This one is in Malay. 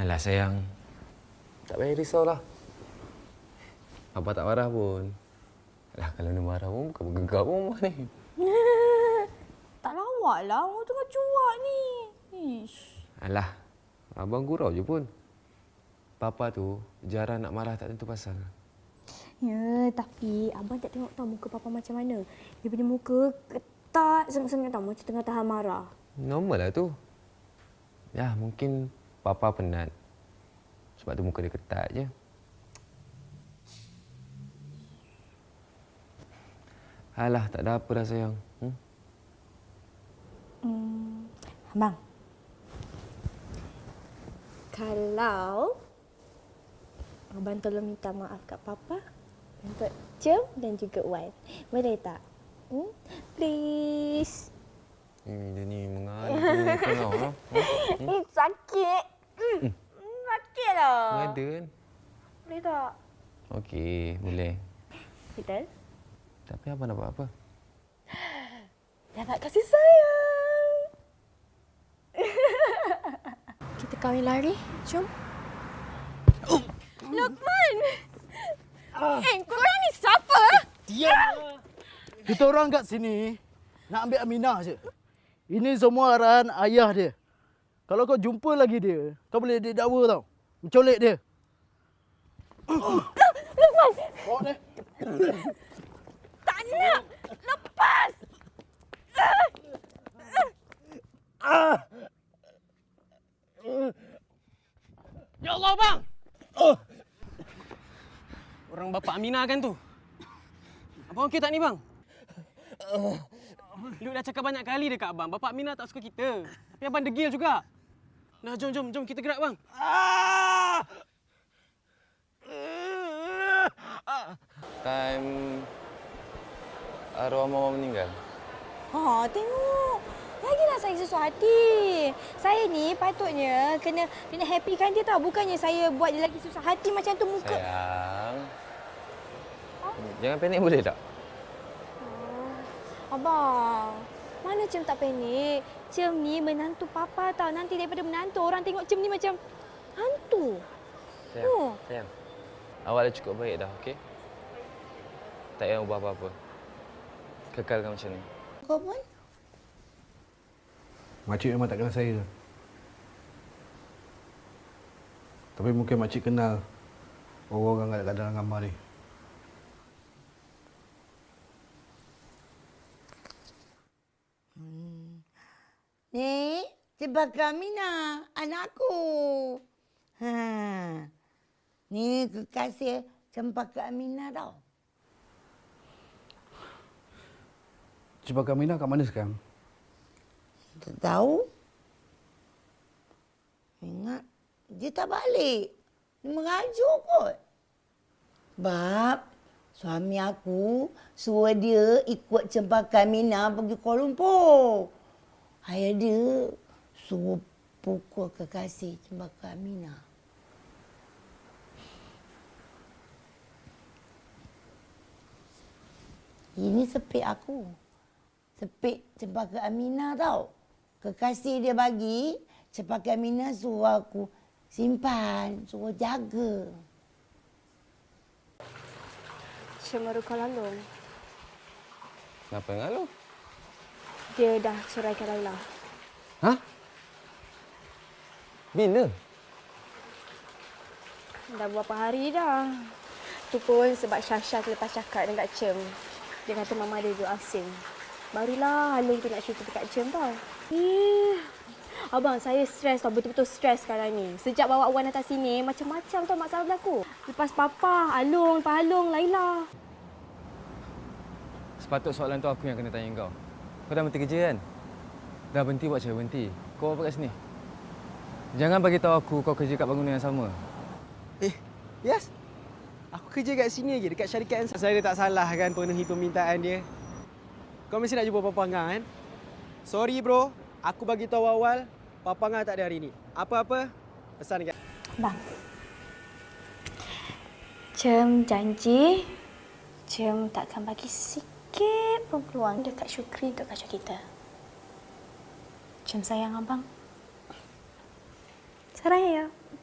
Alah sayang. Tak payah risaulah. Apa tak marah pun. Alah kalau dia marah pun bukan bergegap pun rumah ni. Tak lawak lah. Orang tengah cuak ni. Ish. Alah, abang gurau je pun. Papa tu jarang nak marah tak tentu pasal. Ya, tapi abang tak tengok tahu muka papa macam mana. Dia punya muka ketat sangat-sangat tahu macam tengah tahan marah. Normal lah tu. Ya, mungkin papa penat. Sebab tu muka dia ketat je. Alah, tak ada apa dah sayang. Hmm? Hmm, abang. Kalau abang tolong minta maaf kat papa untuk Cem dan juga Wan. Boleh tak? Hmm? Please. Hmm, dia ni mengadu kau tau. Ha? Hmm? Eh, sakit. Hmm. Sakit lah. Mengada kan? Boleh tak? Okey, boleh. Betul? Tapi apa nak buat apa? Dapat kasih sayang. Kita kahwin lari. Jom. Lukman! Eh, korang ni siapa? Diam. Kita orang kat sini nak ambil Aminah je. Ini semua arahan ayah dia. Kalau kau jumpa lagi dia, kau boleh didakwa tau. Mencolek dia. Lukman! Bawa dia. Tak nak! Lepas! Ya Allah, bang! Orang bapa Aminah kan tu? Abang okey tak ni, bang? Luke dah cakap banyak kali dekat abang, bapa Aminah tak suka kita. Tapi abang degil juga. Nah, jom, jom, jom kita gerak, bang. Time arwah mama meninggal. Ha, tengok. Lagilah saya sesuai hati. Saya ni patutnya kena kena happykan dia tau. Bukannya saya buat dia lagi susah hati macam tu muka. Sayang. Jangan panik boleh tak? Abang, mana Cem tak panik? Cem ni menantu papa tau. Nanti daripada menantu orang tengok Cem ni macam hantu. Sayang. Oh. Sayang. Awak dah cukup baik dah, okey? Tak payah ubah apa-apa. Kekalkan macam ni. Kau pun? Makcik memang tak kenal saya. Tapi mungkin makcik kenal orang-orang kat dalam gambar ni. Cempaka Mina, anakku. Ha. Ni kekasih Cempaka Amina tau. Cipaka Mina kat mana sekarang? Tak tahu. Ingat, dia tak balik. Dia merajuk kot. Sebab suami aku suruh dia ikut Cempaka Mina pergi Kuala Lumpur. Ayah dia suruh pukul kekasih Cempaka Mina. Ini sepik aku. Sepik Cempaka Amina tau. Kekasih dia bagi, Cempaka Amina suruh aku simpan, suruh jaga. Cemaru Kuala Lumpur. Kenapa dengan lu? Dia dah ceraikan Laila. Ha? Bila? Dah berapa hari dah. Tu pun sebab Syasha lepas cakap dengan Kak Cem. Dia kata mama dia duduk asing. Barulah Halung tu nak cerita dekat Cem tau. Eh, Abang, saya stres tau. Betul-betul stres sekarang ni. Sejak bawa Wan atas sini, macam-macam tau masalah berlaku. Lepas Papa, Alung, Pak Alung, Laila. Sepatut soalan tu aku yang kena tanya kau. Kau dah berhenti kerja kan? Dah berhenti buat cakap berhenti. Kau apa kat sini? Jangan bagi tahu aku kau kerja kat bangunan yang sama. Eh, yes. Aku kerja kat sini lagi, dekat syarikat yang saya tak salah kan penuhi permintaan dia. Kau mesti nak jumpa Papa Angah kan? Sorry bro, aku bagi tahu awal, Papa Angah tak ada hari ni. Apa-apa, pesan dekat. Bang. Cem janji Cem takkan bagi sikit pun peluang dekat Syukri untuk kacau kita. Cem sayang abang. Sarang ya. Hmm.